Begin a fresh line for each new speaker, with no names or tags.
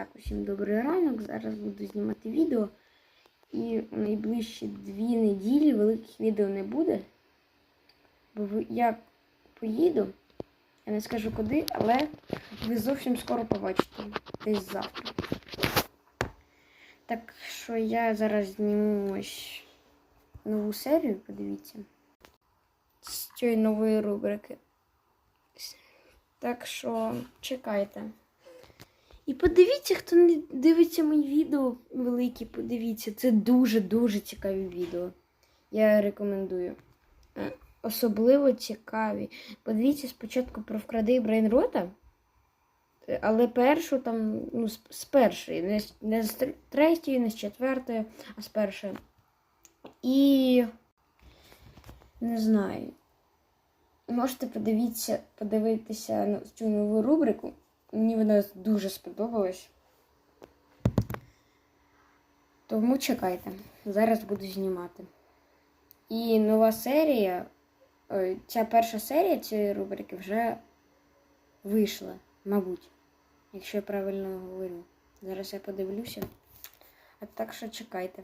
Так, усім добрий ранок. Зараз буду знімати відео. І в найближчі дві неділі великих відео не буде. Бо я поїду, я не скажу куди, але ви зовсім скоро побачите. Десь завтра. Так що я зараз зніму ось нову серію, подивіться. З цієї нової рубрики. Так що чекайте. І подивіться, хто не дивиться мої відео великі, подивіться. Це дуже-дуже цікаві відео. Я рекомендую. Е, Особливо цікаві. Подивіться спочатку про вкради Брейнрота. Е, Але першу там, ну, з, першої, не, з- не з третьої, не з четвертої, а з першої. І не знаю. Можете подивитися, подивитися на цю нову рубрику. Мені вона дуже сподобалась. Тому чекайте. Зараз буду знімати. І нова серія, ой, ця перша серія цієї рубрики вже вийшла, мабуть, якщо я правильно говорю. Зараз я подивлюся. А так що чекайте.